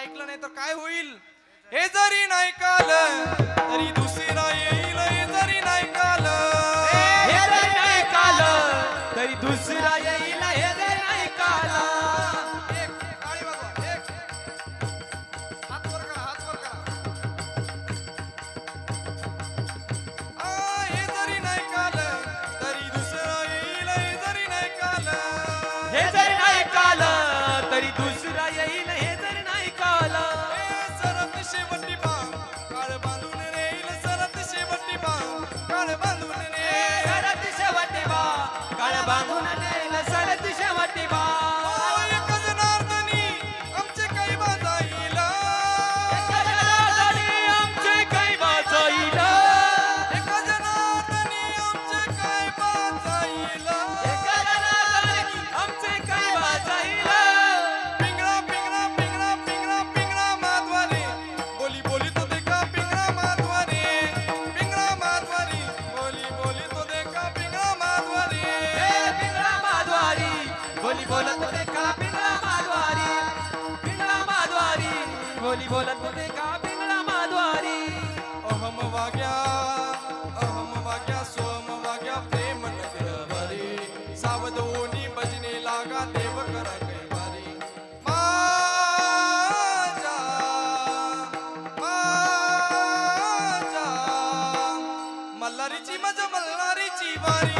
ऐकलं नाही तर काय होईल? हे जरी नाही काल तरी दुसरा येईल हे जरी नाही काल. हे जर नाही काल तरी दुसरा येईल हे जर नाही काल. एक टाळी वाजवा. एक हात वर करा हात वर करा. आ, हे जरी नाही काल तरी दुसरा येईल हे जरी नाही काल. हे जर नाही काल तरी दुसरा येईल हे जर नाही काल। सरत शेवटी बा काळ बांधून येईल सरत शेवटी बा काळ बांधून रे सरत शेवटी बा काळ बांधून नेल बोलत होते का पिंगळा माधवारी? पिंगळा माधवारी. बोली बोलत होते का पिंगळा माधवारी? अहम वाग्या अहम वाग्या सोम वाग्या प्रेम नगरवारी सावधोनी बजने लागा देव करा कैवारी. माझा माझा मल्हारीची मज मल्हारीची वारी.